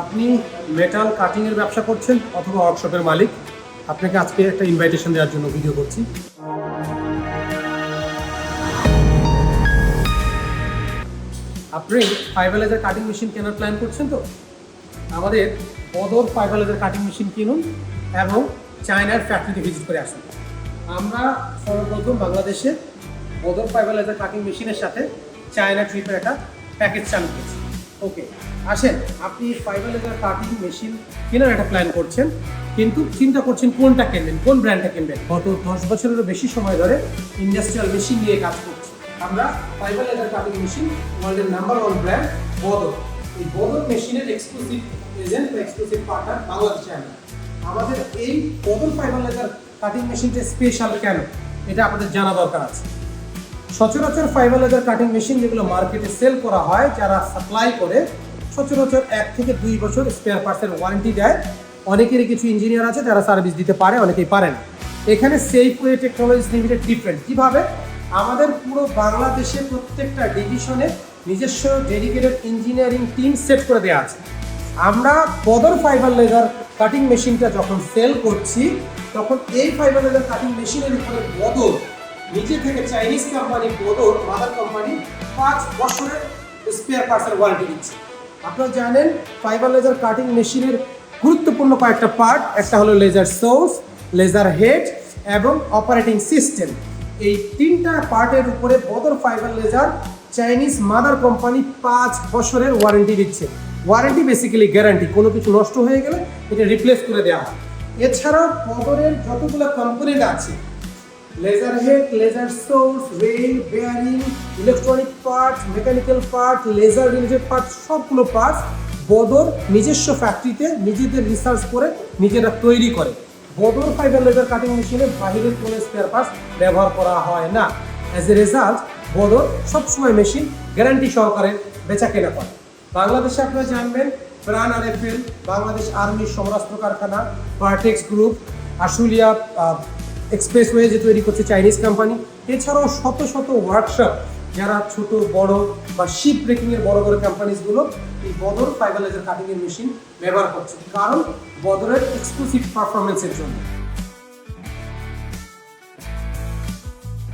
আপনি metal cutting এর ব্যবসা করছেন অথবা ওয়ার্কশপের মালিক, আপনাকে আজকে একটা ইনভাইটেশন দেওয়ার জন্য ভিডিও করছি। আপনি ফাইবালাইজার কাটিং মেশিন কেনার প্ল্যান করছেন তো? আমাদের বদর ফাইবালাইজার কাটিং মেশিন কিনুন এবং চায়নার ফ্যাক্টরিতে ভিজিট করে আসুন। আমরা সর্বপ্রথম বাংলাদেশে বদর ফাইবালাইজার কাটিং মেশিনের সাথে চায়না ট্রিপের একটা প্যাকেজ চালু করেছি। ওকে আসেন, আপনি ফাইবালাইজার কাটিং মেশিন কেনার একটা প্ল্যান করছেন, কিন্তু চিন্তা করছেন কোনটা কিনবেন, কোন ব্র্যান্ডটা কিনবেন? গত দশ বছরেরও বেশি সময় ধরে ইন্ডাস্ট্রিয়াল মেশিন নিয়ে কাজ করছি। আমরা ফাইবালাইজার কাটিং মেশিন ওয়ার্ল্ডের নাম্বার ওয়ান ব্র্যান্ড বদর এই বদর মেশিনের এক্সক্লুসিভ এজেন্ট বা এক্সক্লুসিভ পার্টনার বাংলাদেশে আমরা আমাদের এই বদর ফাইবালাইজার কাটিং মেশিনটা স্পেশাল কেন? এটা আপনাদের জানা দরকার আছে। সচরাচর ফাইবার লেদার কাটিং মেশিন যেগুলো মার্কেটে সেল করা হয়, যারা সাপ্লাই করে, সচরাচর এক থেকে দুই বছর স্পেয়ার পার্টসের ওয়ারেন্টি দেয়। অনেকেরই কিছু ইঞ্জিনিয়ার আছে যারা সার্ভিস দিতে পারে, অনেকেই পারে না। এখানে safe way technologies limited different কীভাবে? আমাদের পুরো বাংলাদেশে প্রত্যেকটা ডিভিশনে নিজস্ব ডেডিকেটেড ইঞ্জিনিয়ারিং টিম সেট করে দেওয়া আছে। আমরা বদর ফাইবার লেদার কাটিং মেশিনটা যখন সেল করছি, তখন এই ফাইবার লেদার কাটিং মেশিনের উপরে বদর নিজে থেকে Chinese company Bodor mother company পাঁচ বছরের স্পেয়ার পার্টসের ওয়ারেন্টি দিচ্ছে। আপনারা জানেন ফাইবার লেজার কাটিং মেশিনের গুরুত্বপূর্ণ কয়েকটা পার্ট একটা হলো লেজার সোর্স লেজার হেড এবং অপারেটিং সিস্টেম এই তিনটা পার্টের উপরে Bodor fibre laser Chinese mother company পাঁচ বছরের ওয়ারেন্টি দিচ্ছে। ওয়ারেন্টি বেসিক্যালি গ্যারান্টি কোনো কিছু নষ্ট হয়ে গেলে এটা রিপ্লেস করে দেওয়া হয়। এছাড়াও বদরের যতগুলো কোম্পানির আছে laser head laser source rail bearing electronic part mechanical part laser related part সবগুলো পার্টস বদর নিজস্ব ফ্যাক্টরিতে নিজেদের রিসার্চ করে, নিজেরা তৈরি করে। বদর ফাইবার লেজার কাটিং মেশিনে বাহিরের কোনো স্পেয়ার পার্টস ব্যবহার করা হয় না। অ্যাজ এ রেজাল্ট বদর সবসময় মেশিন গ্যারান্টি সহকারে বেচা কেনা করে। বাংলাদেশে আপনারা জানবেন, প্রাণ আর বাংলাদেশ আর্মির সমরাস্ত্র কারখানা পার্টেক্স গ্রুপ আশুলিয়া এক্সপ্রেসওয়ে যে তৈরি করছে চাইনিজ কোম্পানি এছাড়াও শত শত ওয়ার্কশপ যারা ছোট, বড় বা শিপ ব্রেকিংয়ের বড় বড় কোম্পানিজগুলো এই বদর ফাইবার কাটিংয়ের মেশিন ব্যবহার করছে। কারণ বদরের এক্সক্লুসিভ পারফরমেন্সের জন্য।